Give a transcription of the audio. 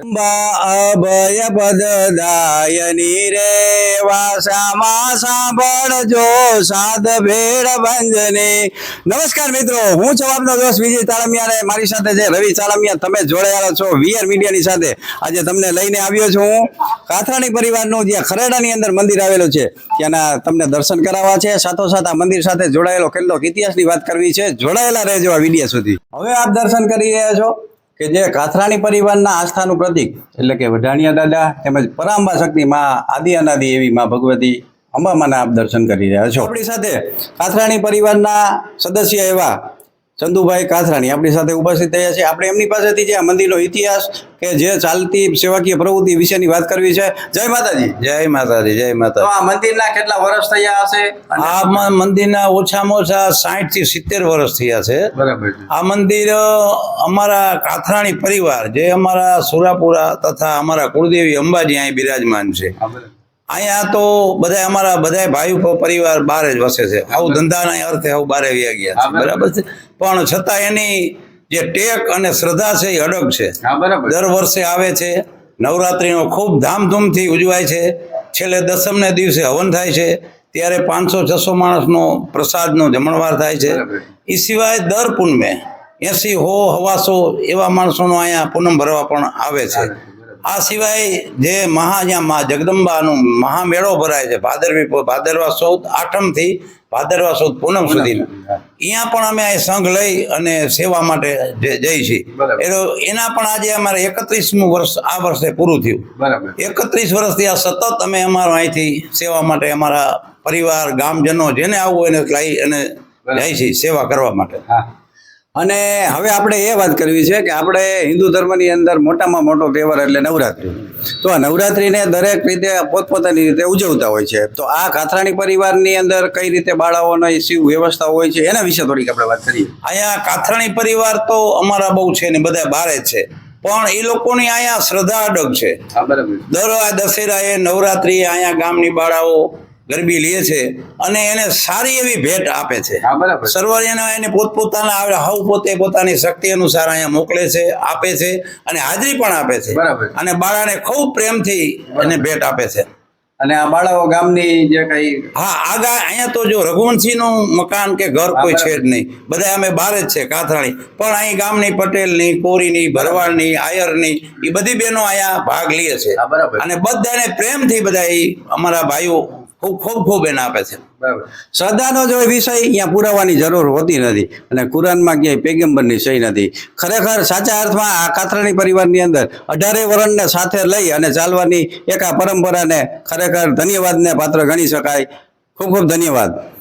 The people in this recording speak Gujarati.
અંબા પદ પદદાયની રે વાસામાં સાંભળજો સાદ ભેડ ભંજની. નમસ્કાર મિત્રો, હું છું આપનો દોસ્ત વિજય ચાળમિયા અને મારી સાથે છે રવિ ચાળમિયા. તમે જોડાયેલા છો વીઆર મીડિયાની સાથે. આજે તમને લઈને આવ્યો છું હું. કાથરાણી પરિવારનું જ્યાં ખરેડાની અંદર મંદિર આવેલું છે, ત્યાંના તમને દર્શન કરાવવા છે. સાથોસાથ આ મંદિર સાથે જોડાયેલો કેટલોક ઇતિહાસની વાત કરવી છે. જોડાયેલા રહેજો આ વીડિયો સુધી. હવે આપ દર્શન કરી રહ્યા છો. કે જે કાથરાણી પરિવારના આસ્થાનું પ્રતીક, એટલે કે વઢાણિયા દાદા તેમજ પરાંબા શક્તિ માં આદિ અનાદિ એવી માં ભગવતી અંબામાના આપ દર્શન કરી રહ્યા છો. આપણી સાથે કાથરાણી પરિવારના સદસ્ય એવા ચંદુભાઈ કાથરાણી આપણી સાથે ઉપસ્થિત થયા છે. આપણે એમની પાસેથી જે આ મંદિરનો ઇતિહાસ કે જે ચાલતી સેવાકીય પ્રવૃત્તિ વિશેની વાત કરવી છે. જય માતાજી. જય માતાજી જય માતા આ મંદિરના કેટલા વર્ષ થયા હશે? આ મંદિરના ઓછામાં ઓછા સાઠથી સિત્તેર વર્ષ થયા છે. બરાબર આ મંદિર અમારા કાથરાણી પરિવાર જે અમારા સુરાપુરા તથા અમારા કુળદેવી અંબાજી અહીં બિરાજમાન છે. અહીંયા તો બધા અમારા બધા ભાઈ પરિવાર બહાર જ વસે છે. આવું ધંધાના અર્થે આવું બારે વ્યા ગયા છે. બરાબર છે? પણ છતાં એની જે ટેક અને શ્રદ્ધા છે એ અડગ છે. દર વર્ષે આવે છે. નવરાત્રિનો ખૂબ ધામધૂમથી ઉજવાય છે. છેલ્લે દસમને દિવસે હવન થાય છે. ત્યારે પાંચસો છસો માણસનો પ્રસાદનો જમણવાર થાય છે. એ સિવાય દર પૂનમે એસી હો હવાસો એવા માણસોનો અહીંયા પૂનમ ભરવા પણ આવે છે. આ સિવાય જે મહા જ્યાં મા જગદંબાનો મહામેળો ભરાય છે ભાદરવી ભાદરવા ચૌદ આઠમથી ભાદરવા ચૌદ પૂનમ સુધીનો. અહીંયા પણ અમે અહીં સંઘ લઈ અને સેવા માટે જે જઈ છીએ. એટલે એના પણ આજે અમારે એકત્રીસમું વર્ષ આ વર્ષે પૂરું થયું. એકત્રીસ વર્ષથી આ સતત અમે અમારો અહીંથી સેવા માટે અમારા પરિવાર ગામજનો જેને આવવું એને લઈ અને જાય છે સેવા કરવા માટે. અને હવે આપણે એ વાત કરવી છે કે આપણે હિન્દુ ધર્મની અંદર મોટામાં મોટો તહેવાર એટલે નવરાત્રિ. તો આ નવરાત્રિને દરેક રીતે પોતપોતાની રીતે ઉજવતા હોય છે. તો આ કાથરાણી પરિવારની અંદર કઈ રીતે બાળાઓનો શિવ વ્યવસ્થા હોય છે એના વિશે થોડીક આપણે વાત કરીએ. અહીંયા કાથરાણી પરિવાર તો અમારા બહુ છે ને બધા બારે જ છે. પણ એ લોકોની અહીંયા શ્રદ્ધા અડગ છે. દર આ દશેરાએ નવરાત્રિએ અહીંયા ગામની બાળાઓ ગરબી લે છે અને એને સારી એવી ભેટ આપે છે. બરાબર. એને પોતપોતાના આવે હવ પોતે પોતાની શક્તિ અનુસાર અહીંયા મોકલે છે આપે છે અને હાજરી પણ આપે છે. અને બાળાને ખૂબ પ્રેમથી એને ભેટ આપે છે. અને આ બાળાઓ ગામની જે કઈ હા આગા અહીંયા તો જો રઘુવંશી નું મકાન કે ઘર કોઈ છે જ નહીં. બધા અમે બહાર જ છે કાથરાણી પણ અહીં ગામની પટેલની કોરીની ભરવાડની આયરની એ બધી બહેનો અહીંયા ભાગ લે છે. અને બધાને પ્રેમથી બધા અમારા ભાઈઓ ખૂબ ખૂબ ખૂબ એને આપે છે. શ્રદ્ધાનો જો વિષય અહીંયા પુરાવાની જરૂર હોતી નથી અને કુરાનમાં ક્યાંય પેગમ્બરની સહી નથી. ખરેખર સાચા અર્થમાં આ કાતરાણી પરિવારની અંદર અઢારે વરણને સાથે લઈ અને ચાલવાની એક આ પરંપરાને ખરેખર ધન્યવાદને પાત્ર ગણી શકાય. ખૂબ ખૂબ ધન્યવાદ.